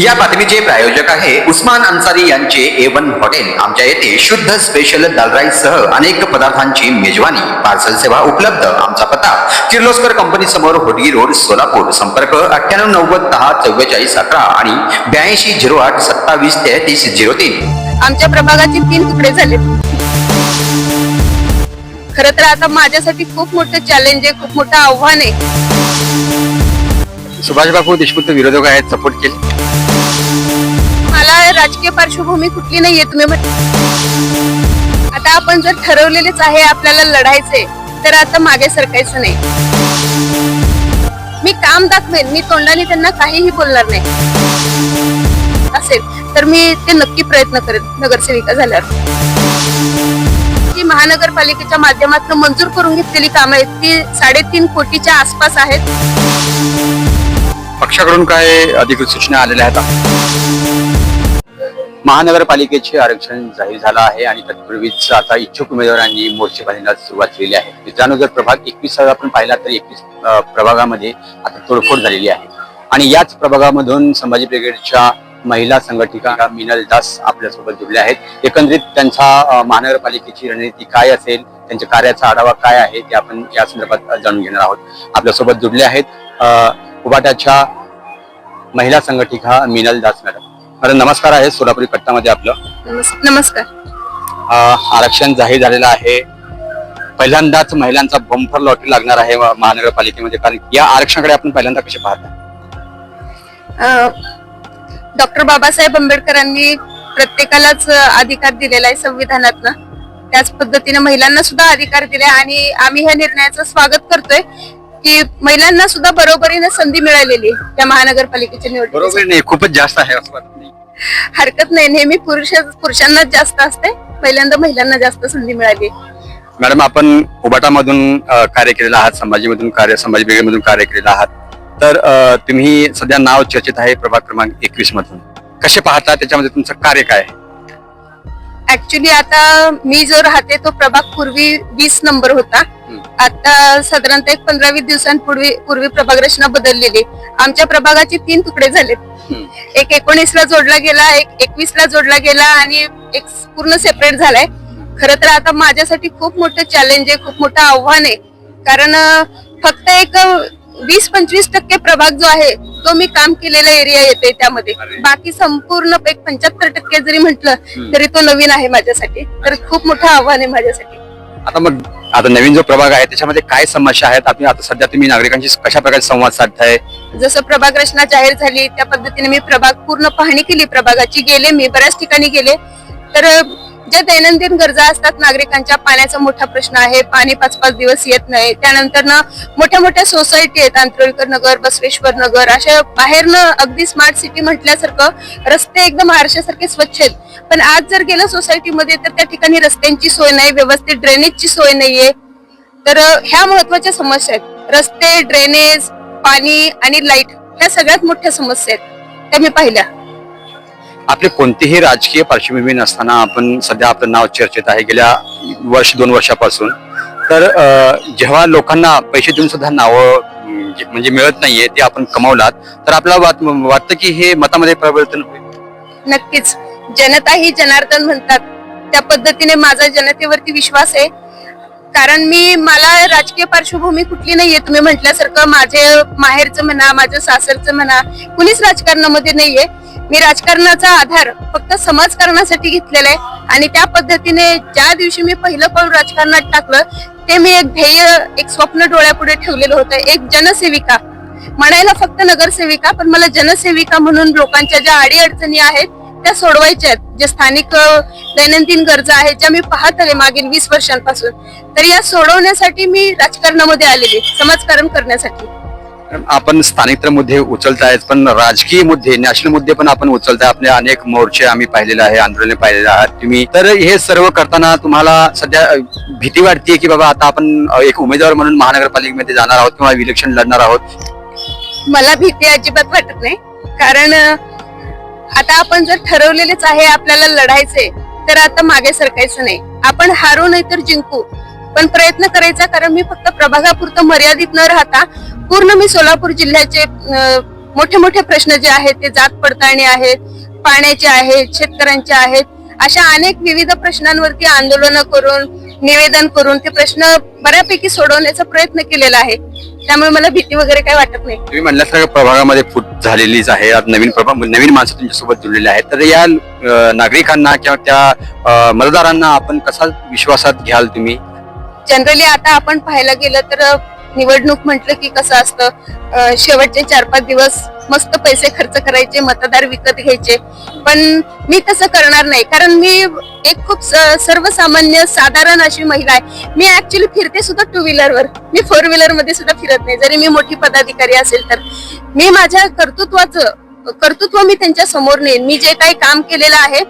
या बातमीचे प्रायोजक आहे उस्मान अन्सारी यांचे ए वन हॉटेल आमच्या येथे शुद्ध स्पेशल दाल राईस सह अनेक पदार्थांची मेजवानी पार्सल सेवा उपलब्ध. आमचा पत्ता किर्लोस्कर कंपनी समोर होडगी रोड सोलापूर. संपर्क अठ्ठ्याण्णव नव्वद दहा चव्वेचाळीस अकरा आणि ब्याऐंशी झिरो आठ सत्तावीस तेहतीस झिरो तीन. आमच्या प्रभागाचे तीन तुकडे झाले. खर तर आता माझ्यासाठी खूप मोठं चॅलेंज आहे खूप मोठं आव्हान आहे. सुभाषबाबू देशमुख विरोधक आहेत सपोर्ट केले. राजकीय पार्श्वभूमी कुठली नाहीये तुम्ही म्हण- आता आपण जर ठरवलेलेच आहे आपल्याला लढायचे तर आता मागे सरकायचं नाही. मी काम दाखवेन मी तोंडाने त्यांना काहीही बोलणार नाही. असेल तर मी ते नक्की प्रयत्न करेन नगरसेविका झाल्यावर. जी महानगरपालिकेच्या माध्यमातून मंजूर करून घेतलेली कामं आहेत ती साडेतीन कोटीच्या आसपास आहेत. पक्षाकडून काय अधिकृत सूचना आलेल्या आहेत महानगरपालिकेचे आरक्षण जाहीर झालं आहे आणि तत्पूर्वीच आता इच्छुक उमेदवारांनी मोर्चे बांधण्यास सुरुवात केलेली आहे. मित्रांनो जर प्रभाग एकवीस आपण पाहिला तर एकवीस प्रभागामध्ये आता तोडफोड झालेली आहे. आणि याच प्रभागामधून संभाजी ब्रिगेडच्या महिला संघटिका मिनल दास आपल्यासोबत जुडले आहेत. एकंदरीत त्यांचा महानगरपालिकेची रणनीती काय असेल त्यांच्या कार्याचा आढावा काय आहे ते आपण या संदर्भात जाणून घेणार आहोत. आपल्यासोबत जुडले आहेत उबाट्याच्या उबाटाच्या महिला संघटिका मिनल दास मॅडम. मॅडम नमस्कार आहे सोलापुरी कट्टामध्ये आपलं. नमस्- नमस्कार. अ, आरक्षण जाहीर झालेलं आहे. पहिल्यांदाच महिलांचा बंपर लॉटरी लागणार आहे व- महानगरपालिकेमध्ये कारण या आरक्षणाकडे आपण पहिल्यांदा कसे पाहता? डॉक्टर बाबासाहेब आंबेडकरांनी प्रत्येकालाच अ, अधिकार दिलेला आहे संविधानातनं. त्याच पद्धतीने महिलांना सुद्धा अधिकार दिले आणि आम्ही ह्या निर्णयाचं स्वागत करतोय. की महिलांना सुद्धा बरोबरीने संधी मिळालेली आहे त्या महानगरपालिकेच्या निवडणुकीत बरोबर नाही खूपच जास्त आहे असं वाटत नाही. हरकत नाही नेहमी पुरुष पुरुषांनाच जास्त असते पहिल्यांदा महिलांना जास्त संधी मिळाली मॅडम आपण उबाटामधून अ, कार्य केलेलं आहात संभाजीमधून कार्य संभाजी ब्रिगेडमधून कार्य केलेलं आहात. तर अ, तुम्ही सध्या नाव चर्चेत आहे प्रभाग क्रमांक एकवीस मधून कसे पाहता त्याच्यामध्ये तुमचं कार्य काय आहे? ऍक्च्युली आता मी जो राहते तो प्रभाग पूर्वी वीस नंबर होता. आता साधारणतः एक पंधरा वीस दिवसांपूर्वी पूर्वी प्रभाग रचना बदललेली. आमच्या प्रभागाचे तीन तुकडे झालेत. एक एकोणीस ला जोडला गेला एक एकवीस ला जोडला गेला आणि एक पूर्ण सेपरेट झालाय. खर तर आता माझ्यासाठी खूप मोठं चॅलेंज आहे खूप मोठं आव्हान आहे. कारण फक्त एक वीस पंचवीस टक्के प्रभाग जो आहे तो मी काम केलेला एरिया येते त्यामध्ये. बाकी संपूर्ण एक पंच्याहत्तर टक्के जरी म्हटलं. तरी तो नवीन आहे माझ्यासाठी. तर खूप मोठं आव्हान आहे माझ्यासाठी. आता मग आता नवीन जो प्रभाग आहे त्याच्यामध्ये काय समस्या आहेत? आपण आता सध्या तुम्ही नागरिकांशी कशा प्रकारे संवाद साधताय? जसं प्रभाग रचना जाहीर झाली त्या पद्धतीने मी प्रभाग पूर्ण पाहणी केली प्रभागाची. गेले मी बऱ्याच ठिकाणी गेले. तर ज्या दैनंदिन गरजा असतात नागरिकांच्या पाण्याचा मोठा प्रश्न आहे पाणी पाच पाच दिवस येत नाही. त्यानंतर ना मोठ्या मोठ्या सोसायटी आहेत आंतरोलकर नगर बसवेश्वर नगर अशा बाहेरनं अगदी स्मार्ट सिटी म्हटल्यासारखं रस्ते एकदम महाराष्ट्रासारखे स्वच्छ आहेत. पण आज जर गेलं सोसायटीमध्ये तर त्या ठिकाणी रस्त्यांची सोय नाही व्यवस्थित ड्रेनेजची सोय नाहीये. तर ह्या महत्त्वाच्या समस्या आहेत. रस्ते ड्रेनेज पाणी आणि लाइट ह्या सगळ्यात मोठ्या समस्या आहेत. त्या मी पाहिल्या. आपले कोणतीही राजकीय पार्श्वभूमी नसताना आपण सध्या आपलं नाव चर्चेत आहे गेल्या वर्ष दोन वर्षापासून. तर जेव्हा लोकांना पैसे देऊन सुद्धा नावं म्हणजे, म्हणजे मिळत नाहीये ते आपण कमावलात तर आपल्याला वाट- वाटतं की हे मतामध्ये परिवर्तन होईल. नक्कीच. जनता ही जनार्दन म्हणतात. त्या पद्धतीने माझा जनतेवरती विश्वास आहे. कारण मी मला राजकीय पार्श्वभूमी कुठली नाहीये. तुम्ही म्हटल्यासारखं माझे माहेरचं म्हणा माझं सासरचं म्हणा कुणीच राजकारणामध्ये नाहीये. मी राजकारणाचा आधार फक्त समाजकारणासाठी घेतलेला आहे आणि त्या पद्धतीने ज्या दिवशी मी पहिलं पाऊल राजकारणात टाकलं ते मी एक ध्येय एक स्वप्न डोळ्यापुढे ठेवलेलं होतं. एक जनसेविका. म्हणायला फक्त नगरसेविका पण मला जनसेविका म्हणून लोकांच्या ज्या अडीअडचणी आहेत त्या सोडवायच्या आहेत. जे स्थानिक दैनंदिन गरजा आहेत ज्या मी पाहत आले मागील वीस वर्षांपासून. तर या सोडवण्यासाठी मी राजकारणामध्ये आलेले समाजकारण करण्यासाठी. आपण स्थानिक तर मुद्दे उचलतायत पण राजकीय मुद्दे नॅशनल मुद्दे पण आपण उचलताय आपले अनेक मोर्चे आम्ही पाहिलेले आहे आंदोलने पाहिलेले आहात. तुम्ही तर हे सर्व करताना तुम्हाला सध्या भीती वाटते की बाबा आता आपण एक उमेदवार म्हणून महानगरपालिकेमध्ये जाणार आहोत किंवा इलेक्शन लढणार आहोत? मला भीती अजिबात वाटत नाही. कारण आता आपण जर ठरवलेलेच आहे आपल्याला लढायचे तर आता मागे सरकायचं नाही. आपण हारू नाही तर जिंकू. पण प्रयत्न करायचा कारण मी फक्त प्रभागापुरतं मर्यादित न राहता पूर्ण मी सोलापूर जिल्ह्याचे मोठे मोठे प्रश्न जे आहेत ते जात पडताळणी आहेत पाण्याचे आहेत शेतकऱ्यांचे आहेत अशा अनेक विविध प्रश्नांवरती आंदोलन करून निवेदन करून ते प्रश्न बऱ्यापैकी सोडवण्याचा प्रयत्न केलेला आहे. त्यामुळे मला भीती वगैरे काही वाटत नाही. तुम्ही म्हणल्यासारखं प्रभागामध्ये फूट झालेलीच आहे आता नवीन प्रभाग नवीन माणसं तुमच्यासोबत जुळलेली आहेत. तर या अं, नागरिकांना किंवा त्या अं, मतदारांना आपण कसा विश्वासात घ्याल तुम्ही? जनरली आता आपण पाहायला गेलं तर अ, निवडणूक म्हटलं की कसं असतं अ, शेवटचे चार पाच दिवस मस्त पैसे खर्च करायचे मतदार विकत घ्यायचे. पण मी तसं करणार नाही. कारण मी एक खूप सर्वसामान्य साधारण अशी महिला आहे. मी ऍक्च्युली फिरते सुद्धा टू व्हीलरवर मी फोर व्हीलरमध्ये सुद्धा फिरत नाही. जरी मी मोठी पदाधिकारी असेल तर. मी माझ्या कर्तृत्वाचं कर्तृत्व मी त्यांच्यासमोर नेईन. मी जे काही काम केलेलं आहे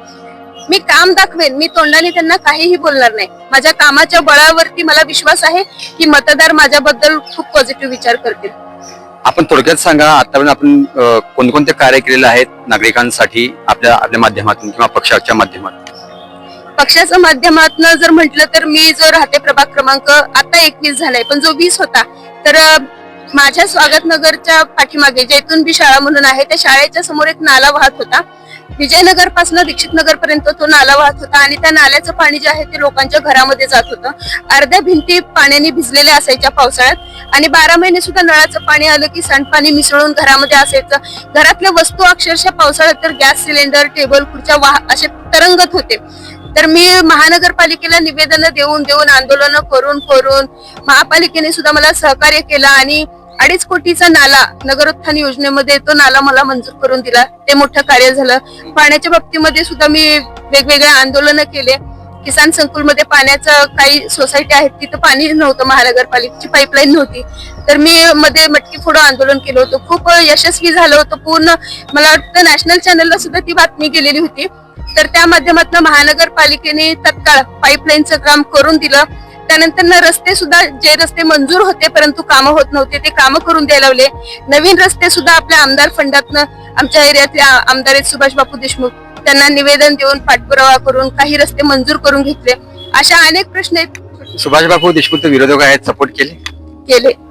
मी काम दाखवेन. मी तोंडाने त्यांना काहीही बोलणार नाही. माझ्या कामाच्या बळावरती मला विश्वास आहे की मतदार माझ्याबद्दल खूप पॉझिटिव्ह विचार करतील. आपण थोडक्यात सांगा आतापर्यंत आपण कोणकोणते कार्य केलेले आहेत नागरिकांसाठी आपल्या आपल्या माध्यमातून किंवा पक्षाच्या माध्यमातून? पक्षाच्या माध्यमातून जर म्हटलं तर मी जो राहते प्रभाग क्रमांक आता एकवीस झालाय पण जो वीस होता तर माझ्या स्वागत नगरच्या पाठीमागे जैतून बी शाळा म्हणून आहे त्या शाळेच्या समोर एक नाला वाहत होता. विजयनगरपासून दीक्षित नगर पर्यंत तो नाला वाहत होता आणि त्या नाल्याचं पाणी जे आहे ते लोकांच्या घरामध्ये जात होतं. अर्ध्या भिंती पाण्याने भिजलेल्या असायच्या पावसाळ्यात आणि बारा महिने सुद्धा नळाचं पाणी आलं की सांडपाणी मिसळून घरामध्ये असायचं. घरातल्या वस्तू अक्षरशः पावसाळ्यात तर गॅस सिलेंडर टेबल खुर्च्या वाह असे तरंगत होते. तर मी महानगरपालिकेला निवेदन देऊन देऊन आंदोलन करून करून महापालिकेने सुद्धा मला सहकार्य केलं आणि अडीच कोटीचा नाला नगरोत्थान योजनेमध्ये तो नाला मला मंजूर करून दिला. ते मोठं कार्य झालं. पाण्याच्या बाबतीमध्ये सुद्धा मी वेगवेगळे आंदोलन केले. किसान संकुलमध्ये पाण्याचं काही सोसायटी आहेत तिथं पाणी नव्हतं महानगरपालिकेची पाईपलाईन नव्हती. तर मी मध्ये मटकी फोडो आंदोलन केलं होतं. खूप यशस्वी झालं होतं. पूर्ण मला वाटतं नॅशनल चॅनलला सुद्धा ती बातमी गेलेली होती. तर त्या माध्यमातून महानगरपालिकेने तत्काळ पाईपलाईनचं काम करून दिलं. त्यानंतर ना रस्ते सुद्धा जे रस्ते मंजूर होते परंतु कामं होत नव्हते ते कामं करून द्यायला लावले. नवीन रस्ते सुद्धा आपल्या आमदार फंडातनं आमच्या एरियातले आ- आमदार आहेत सुभाष बापू देशमुख त्यांना निवेदन देऊन पाठपुरावा करून काही रस्ते मंजूर करून घेतले. अशा अनेक प्रश्न आहेत. सुभाष बाबू देशमुख विरोधक आहेत सपोर्ट केले? केले.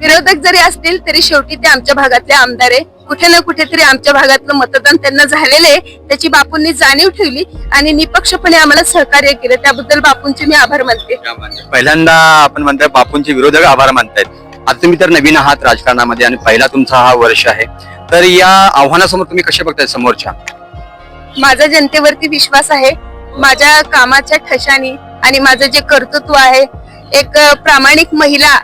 विरोधक जरी असतील तरी शेवटी ते आमच्या भागातले आमदार आहे. कुठे ना कुठेतरी आमच्या भागातलं मतदान त्यांना झालेलं आहे. त्याची बापूंनी जाणीव ठेवली आणि निपक्षपणे आम्हाला सहकार्य केलं. त्याबद्दल बापूंचे मी आभार मानते. पहिल्यांदा आपण म्हणताय बापूंचे विरोधक आभार मानतायत. आता तुम्ही तर नवीन आहात राजकारणामध्ये आणि पहिला तुमचा हा वर्ष आहे. तर या आव्हानासमोर तुम्ही कसे बघताय समोरच्या? माझा जनतेवरती विश्वास आहे. माझ्या कामाच्या ठशानी आणि माझं जे कर्तृत्व आहे एक प्रामाणिक महिला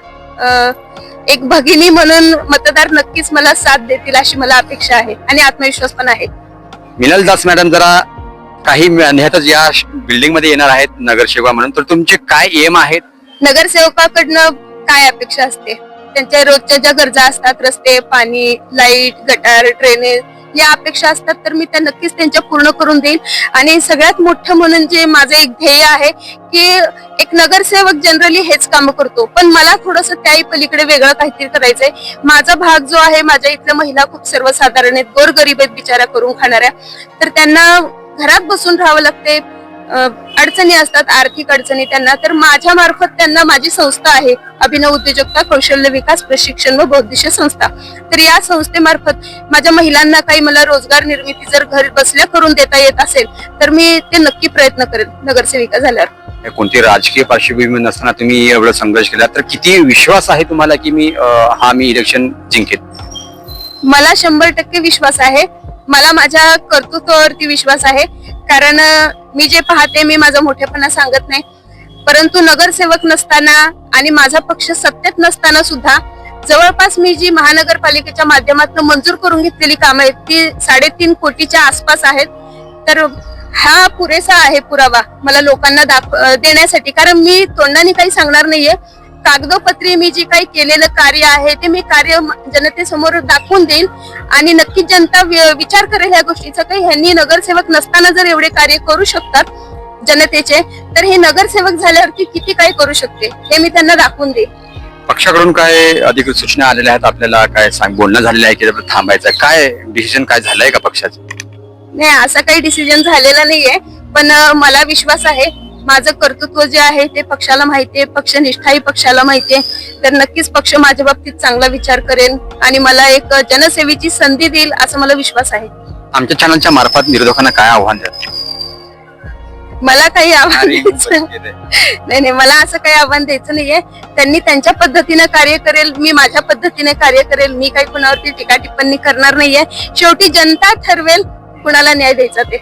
एक भगिनी म्हणून मतदार नक्कीच मला साथ देतील अशी मला अपेक्षा आहे आणि आत्मविश्वास पण आहे. मिनल दास मॅडम जरा काही महिन्यातच या बिल्डिंगमध्ये येणार आहेत नगरसेवा म्हणून. तर तुमचे काय एम आहेत? नगरसेवकाकडनं काय अपेक्षा असते? त्यांच्या रोजच्या ज्या गरजा असतात रस्ते पाणी लाइट गटार ड्रेनेज या अपेक्षा असतात तर मी त्या नक्कीच त्यांच्या पूर्ण करून देईल आणि सगळ्यात मोठं म्हणून जे माझं एक ध्येय आहे की एक नगरसेवक जनरली हेच काम करतो. पण मला थोडस त्याही पलीकडे वेगळं काहीतरी करायचंय. माझा भाग जो आहे माझ्या इथल्या महिला खूप सर्वसाधारण आहेत गोरगरीब आहेत बिचारा करून खाणाऱ्या. तर त्यांना घरात बसून राहावं लागते अडचणी असतात आर्थिक अडचणी त्यांना तर माझ्या मार्फत त्यांना माझी संस्था आहे अभिनव उद्योजकता कौशल्य विकास प्रशिक्षण व बौद्धिश संस्था. तर या संस्थेमार्फत माझ्या महिलांना काही मला रोजगार निर्मिती जर घर बसल्या करून देता येत असेल तर मी ते नक्की प्रयत्न करेन नगरसेविका झाल्यावर. कोणती राजकीय पार्श्वभूमी नसताना तुम्ही एवढा संघर्ष केला तर किती विश्वास आहे तुम्हाला की मी हा मी इलेक्शन जिंकेन? मला शंभर टक्के विश्वास आहे. मला माझ्या कर्तृत्वावरती विश्वास आहे. कारण मी जे पाहते मी माझा मोठेपणा सांगत नाही. परंतु नगरसेवक नसताना आणि माझा पक्ष सत्तेत नसताना सुद्धा जवळपास मी जी महानगरपालिकेच्या माध्यमातून मंजूर करून घेतलेली कामं आहेत ती साडेतीन कोटीच्या आसपास आहेत. तर हा पुरेसा आहे पुरावा मला लोकांना दाख देण्यासाठी. कारण मी तोंडाने काही सांगणार नाहीये. कागदोपत्री मी जे काही केलेलं कार्य आहे ते मी कार्य जनतेसमोर दाखवून देईल आणि नक्कीच जनता विचार करेल ह्या गोष्टीचा. काही ह्यांनी नगरसेवक नसताना जर एवढे कार्य करू शकतात जनतेचे तर हे नगरसेवक झाल्यावरती किती काय करू शकते हे मी त्यांना दाखवून देईल पक्षाकडून काय अधिकृत सूचना आलेल्या आहेत आपल्याला? काय सांग बोलणं झालेलं आहे की थांबायचं? काय डिसिजन काय झालंय का पक्षाचं? नाही असा काही डिसिजन झालेला नाहीये. पण मला विश्वास आहे माझं कर्तृत्व जे आहे ते पक्षाला माहितीये पक्षनिष्ठाही पक्षाला माहितीये तर नक्कीच पक्ष माझ्या बाबतीत चांगला विचार करेल आणि मला एक जनसेवेची संधी देईल असा मला विश्वास आहे. आमच्या चॅनलच्या मार्फत विरोधकांना काय आव्हान द्याल? मला काही आव्हान द्यायचं नाही नाही मला असं काही आव्हान द्यायचं नाहीये. त्यांनी त्यांच्या पद्धतीने कार्य करेल मी माझ्या पद्धतीने कार्य करेल मी काही कुणावरती टीका टिप्पणी करणार नाहीये. शेवटी जनता ठरवेल कुणाला न्याय द्यायचा ते.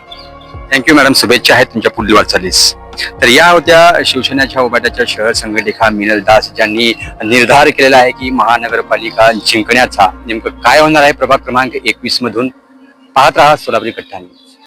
थँक्यू मॅडम शुभेच्छा आहेत तुमच्या पुढील वाटचालीस. तर या होत्या शिवसेनेच्या उभाट्याच्या शहर संघटिका मिनल दास ज्यांनी निर्धार केलेला आहे की महानगरपालिका जिंकण्याचा नेमकं काय होणार आहे? प्रभाग क्रमांक एकवीस मधून पाहत राहा सोलापुरी कट्टाने